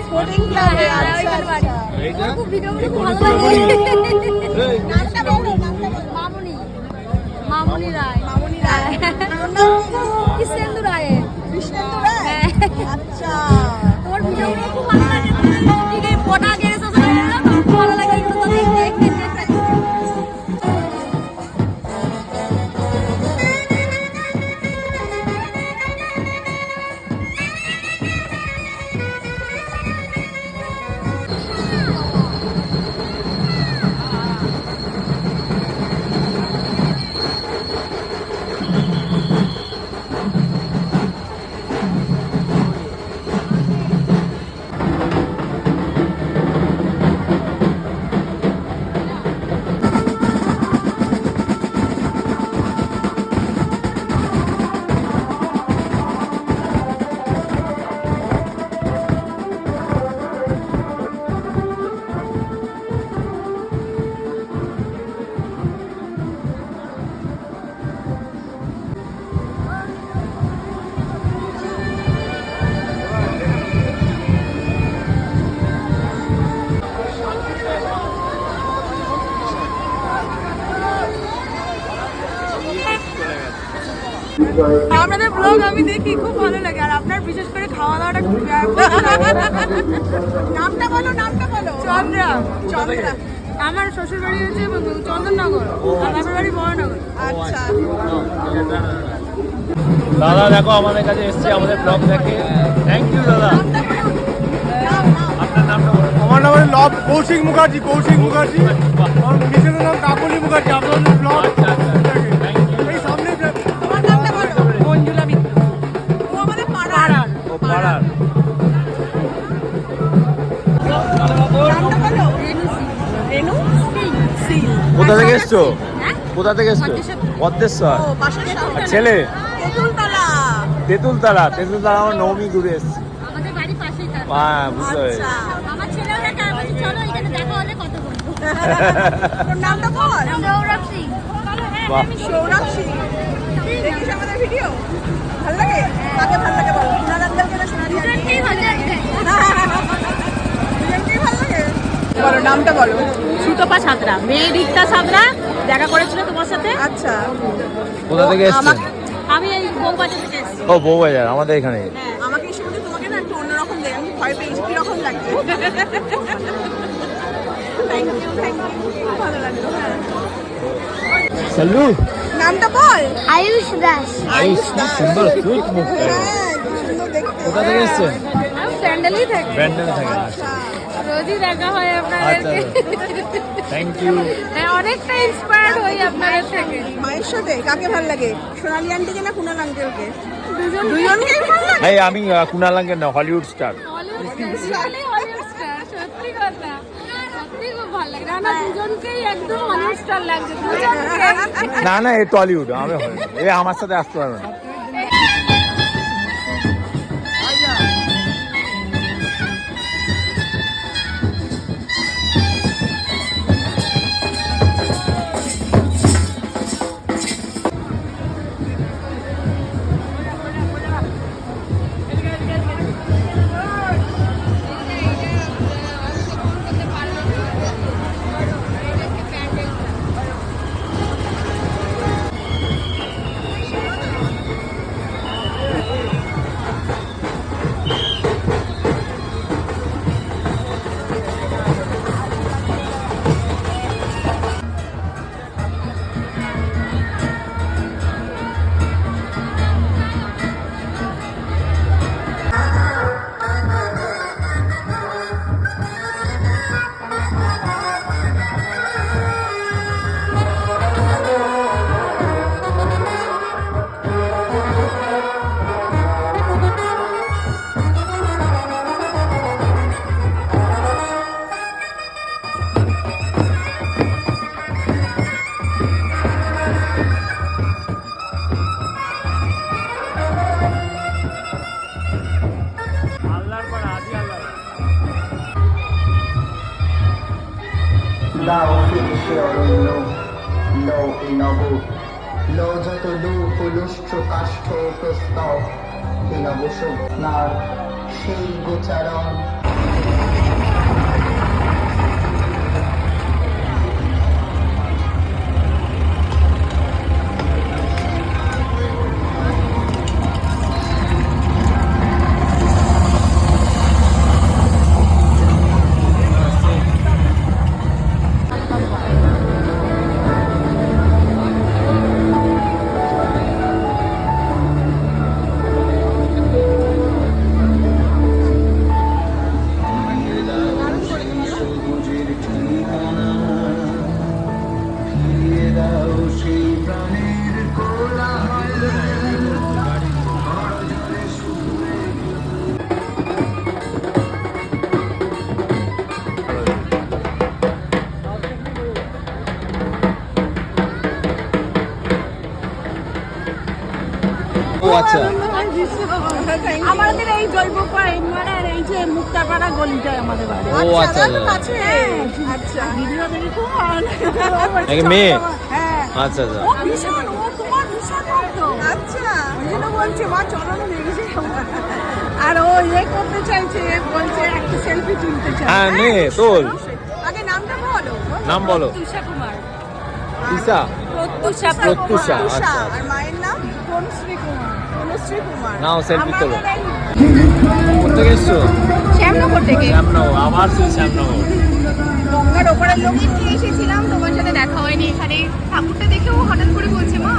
Sporting ক্লাবে হ্যাঁ, আচ্ছা আচ্ছা খুব ভিডিওগুলো খুব ভালো লাগে আপনাদের ব্লগ আমি দেখি খুব ভালো লাগে। আর আপনার বিশেষ করে খাওয়া দাওয়াটা খুব নামটা বলো নামটা বলো। চন্দ্রা চন্দ্রা। আমার শ্বশুর বাড়ি হচ্ছে চন্দননগর আর বাপের বাড়ি বড়নগর। আচ্ছা। দাদা দেখো আমাদের কাছে এসছে আমাদের ব্লগ দেখে। থ্যাংক ইউ দাদা। আপনার আমার নাম হলো লব কৌশিক মুখার্জি কৌশিক মুখার্জি। আমার নাম কাকলি মুখার্জি আপনাদের রেনু সিং। কোথা থেকে এসছো? হ্যাঁ? কোথা থেকে এসছো। পদ্মেশ্বর আর ছেলে? তেঁতুলতলা। তেঁতুলতলা তেঁতুলতলা আমার নবমী ঘুরে এসছি। আমাদের বাড়ির পাশেই তার। হ্যাঁ বুঝতে পেরেছি। আচ্ছা সৌরভ সিং। বাহ। দেখিস আমাদের ভিডিও ভালো লাগে? কাকে ভালো লাগে বলো? সোনার আঙ্কেলকে না সোনারি দুজনকেই ভালো লাগে। দুজনকেই ভালো লাগে বলো নামটা বলো। সুতপা সাঁতরা মেয়ে রিক্তা সাঁতরা দেখা করেছিল তোমার সাথে? আচ্ছা। কোথা থেকে এসছেন আমি এই বউবাজার থেকে এসেছি। ও বউবাজার আমাদের এখানে। আমাকে এসে বলতে তোমাকে না একটু অন্যরকম দেয় আমি ভয় পেয়েছি কীরকম লাগছে? থ্যাংক ইউ থ্যাংক ইউ ভালো লাগল হ্যাঁ। সালু নামটা বল। আয়ুষ দাস। আয়ুষ কি সুন্দর সুইট মুখ। হ্যাঁ কোথা থেকে এসছেন আমি ব্যান্ডেলই থাকে। ব্যান্ডেলে থাকে আচ্ছা। রোজই দেখা হয় আপনাদেরকে। থ্যাংক ইউ হ্যাঁ অনেকটা ইন্সপায়ার্ড হই আপনাদের থেকে। মায়ের সাথে? কাকে ভালো লাগে? সোনালি আন্টিকে না কুনাল আঙ্কেলকে? দুজন দুজনকেই ভালো লাগে? এই আমি কুনাল আঙ্কেল না Hollywood star Hollywood Hollywood star সত্যি কথা। সত্যি খুব ভালো লাগে। না না দুজনকেই একদম হলিউড স্টার লাগছে। দুজনকে না না এ টলিউড আমি। এ আমার সাথে আসতে পারবে না। দাও ফিরিসে অরণ্য। লো এ নব লো যত লু পুলুষ্ট্র কাষ্ঠ প্রস্তর এ নব স্বপ্নার সেই গোচারণ আচ্ছা। আমাদের এই জৈব মানে এই যে মুক্তাপাড়া গলিটায় আমাদের বাড়ি। ও আচ্ছা তাহলে আচ্ছা। ভিডিও দেখি খুব মেয়ে? হ্যাঁ। আচ্ছা আচ্ছা। ও ভীষণ ও তোমার ভীষণ ভক্ত। আচ্ছা। ওই জন্য বলছে মা চলো না দেখেছি আর ও ইয়ে করতে চাইছে বলছে একটা সেলফি তুলতে চাই হ্যাঁ নে তোল আগে নামটা বলো। নাম বলো। তুষা কুমার। প্রত্যুষা প্রত্যুষা আচ্ছা। আর মায়ের নাম? কুমার অনুশ্রী কুমার? নাও সেলফি তোলো। কোথেকে এসছো? শ্যামনগর থেকে। শ্যামনগর আবার সেই শ্যামনগর। গঙ্গার ওপারের নিয়ে এসেছিলাম তোমার সাথে দেখা হয়নি এখানে। ঠাকুরটা দেখেও হঠাৎ করে বলছে মা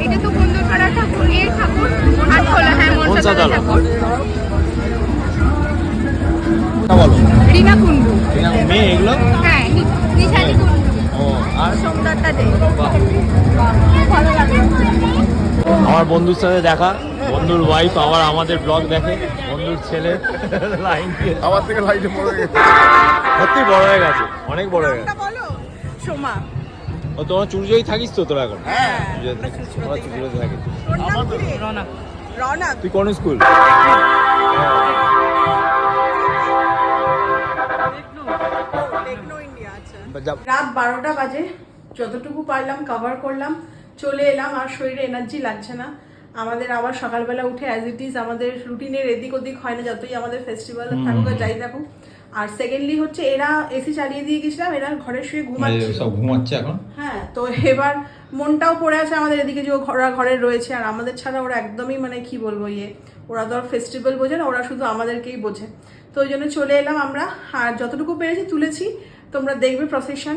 এটা তো বন্দরপাড়া ঠাকুর এর ঠাকুর আটখোলা হ্যাঁ। ঠাকুর। বলো। রিনা এরা মেয়ে এগুলো? হ্যাঁ নি- নিশানি কুণ্ডু। ও আর? সোমদত্তা দে। বাহ। ভালো লাগে। আমার বন্ধুর সাথে দেখা। বন্ধুর ওয়াইফ আবার আমাদের ব্লগ দেখে বন্ধুর ছেলে লাইন দিয়ে। আমার থেকে লাইটে পড়ে গেছে। সত্যি বড় হয়ে গেছে অনেক বড় হয়ে গেছে। বলো সোমা। ও তোমার চুরজোই থাকিস তো তোরা এখন? হ্যাঁ। তোরা চুরজোতে থাকিস। তোর নাম কি? রে? রওনাক তুই কোন স্কুল টেকনো ইন্ডিয়া আচ্ছা। রাত বারোটা বাজে যতটুকু পারলাম কভার করলাম চলে এলাম আর শরীরে এনার্জি লাগছে না। আমাদের আবার সকালবেলা উঠে অ্যাজ ইট ইজ আমাদের রুটিনের এদিক ওদিক হয় না যতই আমাদের ফেস্টিভ্যাল থাকুক আর যাই থাকুক। আর সেকেন্ডলি হচ্ছে এরা এসি চালিয়ে দিয়ে গেছিলাম এরা ঘরে শুয়ে ঘুমাচ্ছে। সব ঘুমাচ্ছে এখন? হ্যাঁ তো এবার মনটাও পড়ে আছে আমাদের এদিকে যে ওরা ঘরে রয়েছে আর আমাদের ছাড়া ওরা একদমই মানে কি বলব ইয়ে ওরা তো আর ফেস্টিভ্যাল বোঝে না ওরা শুধু আমাদেরকেই বোঝে। তো ওই জন্য চলে এলাম আমরা আর যতটুকু পেরেছি তুলেছি তোমরা দেখবে প্রসেশন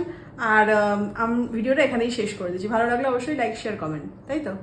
আর ভিডিওটা এখানেই শেষ করে দিচ্ছি। ভালো লাগলে অবশ্যই লাইক শেয়ার কমেন্ট তাই তো?